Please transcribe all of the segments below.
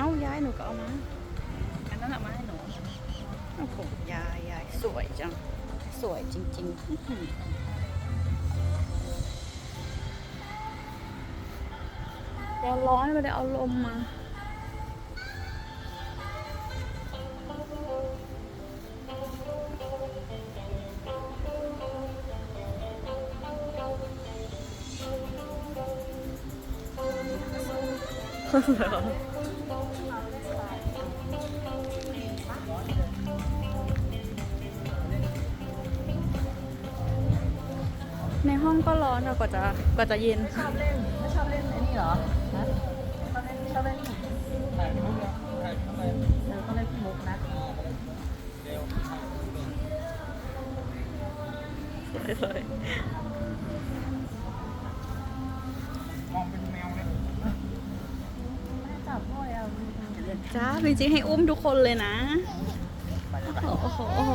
เอ้ายายหนูก็เอามา อันนั้นเอามาให้หนูโอ้โหยายยายสวยจัง สวยจริงๆอื้อหือเดี๋ยวร้อนไม่ได้เอาลมมาในห้อ ก็ร้อนอะกว่าจะกว่าจะเย็นชอบเล่นไม่ชอบเล่นไอ้นี่เหรอฮะชอบเล่นชอบเล่นถ่ายมุกเนี่ยถ่ายทำไมเออเขาเล่นพี่มุกนะสวยมองเป็นแมวเลยแม่จับพ่อยเอาเล่นๆจ้าจริงๆให้อุ้มทุกคนเลยนะไปเลยไปโอ้โห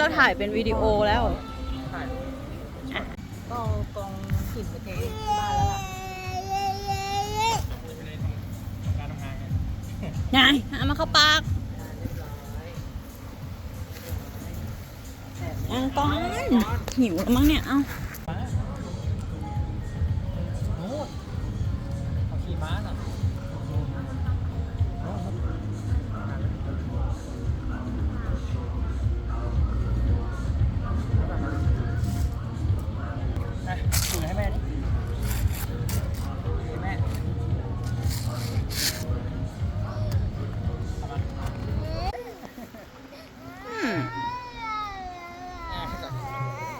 เราถ่ายเป็นวิดีโอแล้วถ่ายก็กองหินไปเทบ้านแล้วล่ะไปเลยทำการทำงานไงไงเอามาเข้าปากแต่ยังก่อนหิวแล้วมั้งเนี่ย เอ้าม้าโน้ตเขาขี่ม้าน่ะ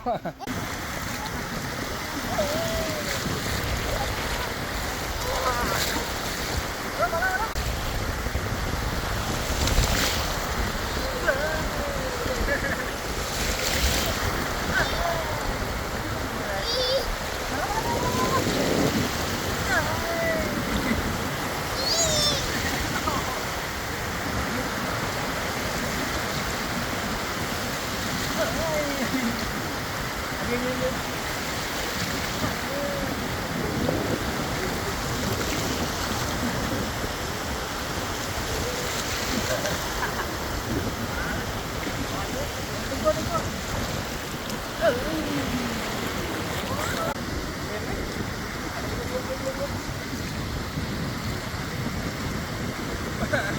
เ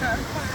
Okay.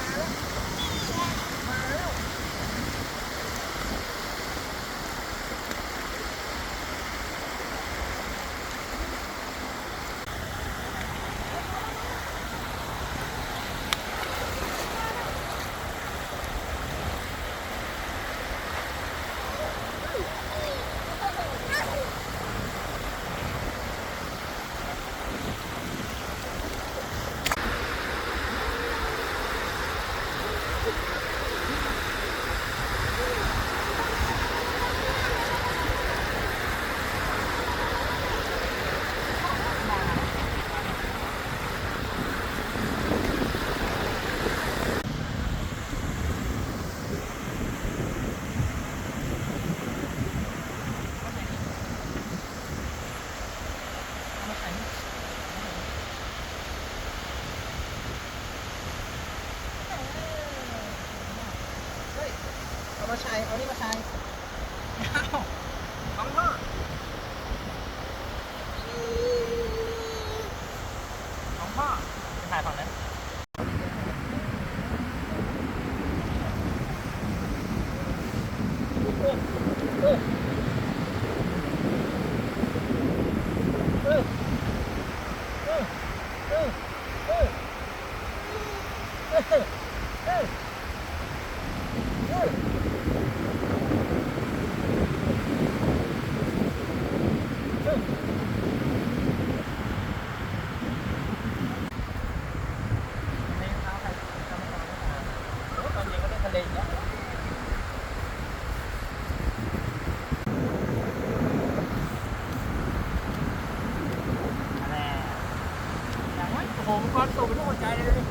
โหมันก้อนตกเป็นลูกหัวใจเลยดิ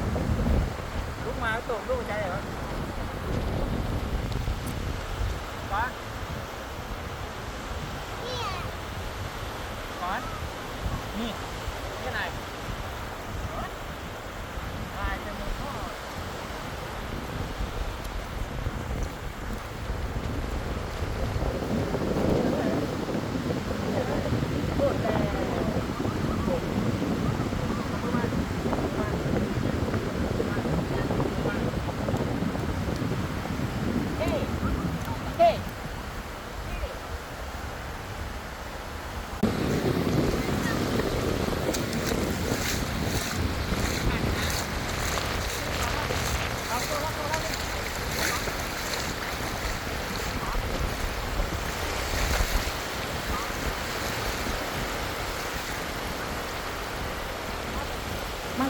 ลูกมาตกลูกหัวใจเลยวะฟ้า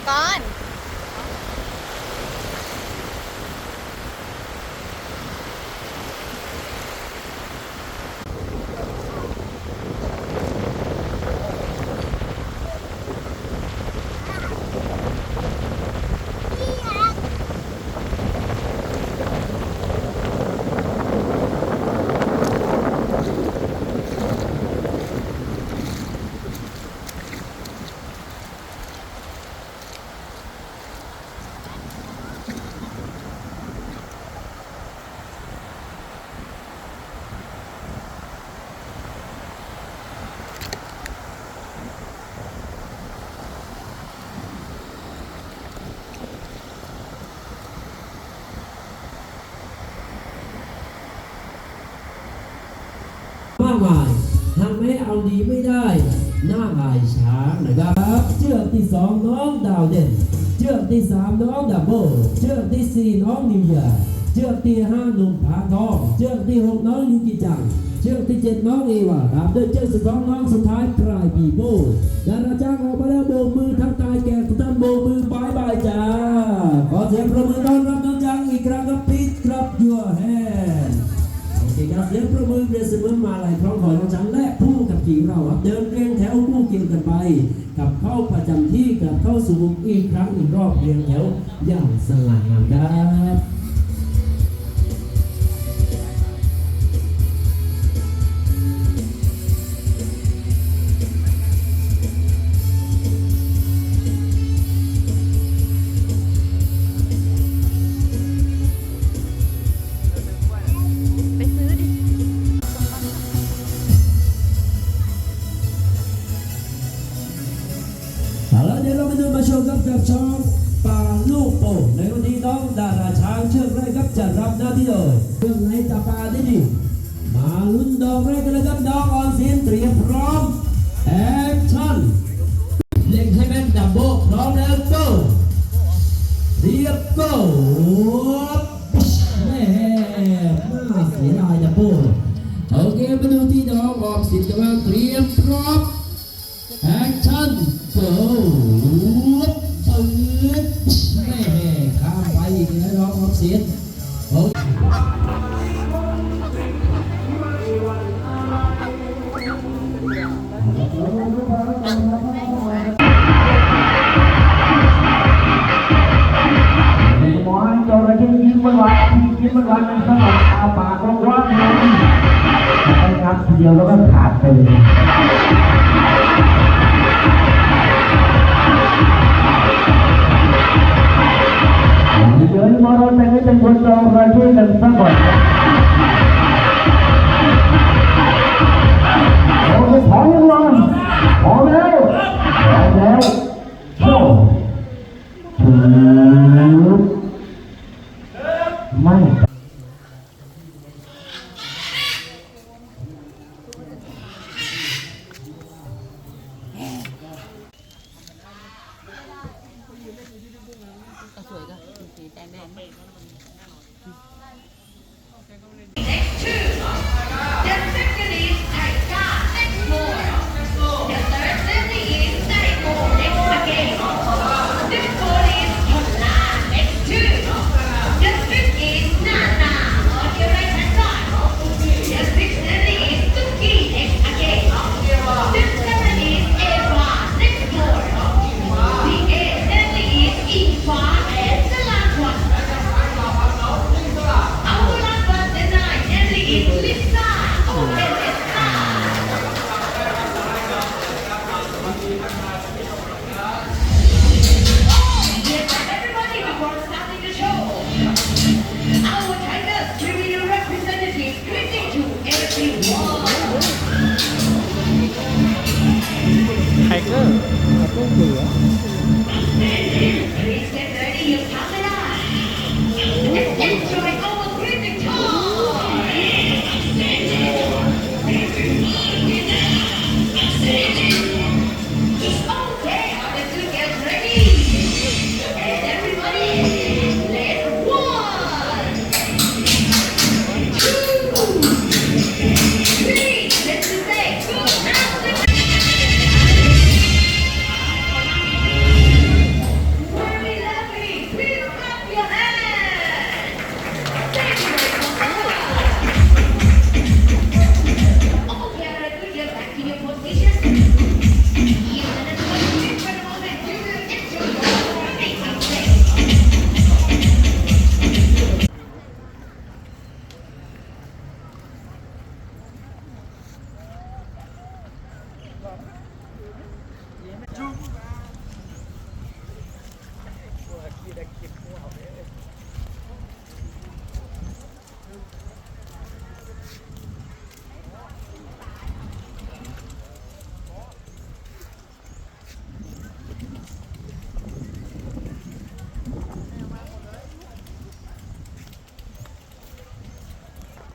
ก่อน มากมายทำให้เอาดีไม่ได้ หน้าอายช้างนะครับเชือกที่สองน้องดาวเด่นเชือกที่สามน้องดับเบิลเชือกที่สี่น้องนิวยาเชือกที่ห้าหนุ่มผาทองเชือกที่หกน้องยูกิจังเชือกที่เจ็ดน้องเอวาตามด้วยเชือกสิบสองน้องสุดท้ายพรายปีโบดาราจ้างออกมาแล้วโบกมือทักทายแก่ทุกท่านโบกมือบายบายจ้าขอเสียงประมือต้อนรับน้องจังอีกครั้งครับพีทครับยัวแฮ ครับเสียงประมือเรียนเสมอมาลายพร้อมขอยของฉันและผู้กับขี่เราครับเดินเรียงแถวคู่เคียงกันไปกับเข้าประจำที่กับเข้าสู่อีกครั้งอีกรอบเรียงแถวอย่างสง่างามครับ เดียวแล้วก็ขาดไปเลยเดียวนี้มาเราแต่งให้เป็นคนจระเข้กันสัก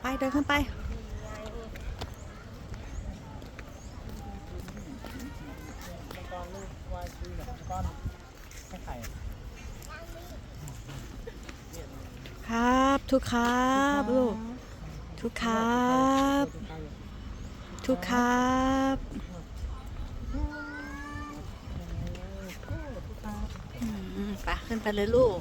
ไปเดินขึ้นไป มังกรลูกวายคือแบบมังกรให้ไข่ ครับ ทุกครับลูกทุกครับ ทุกครับไปขึ้นไปเลยลูก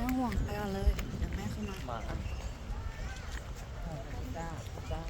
ม่ห่วงไปก่อนเลย เดี๋ยวแม่เข้ามา มาจ้าจ้า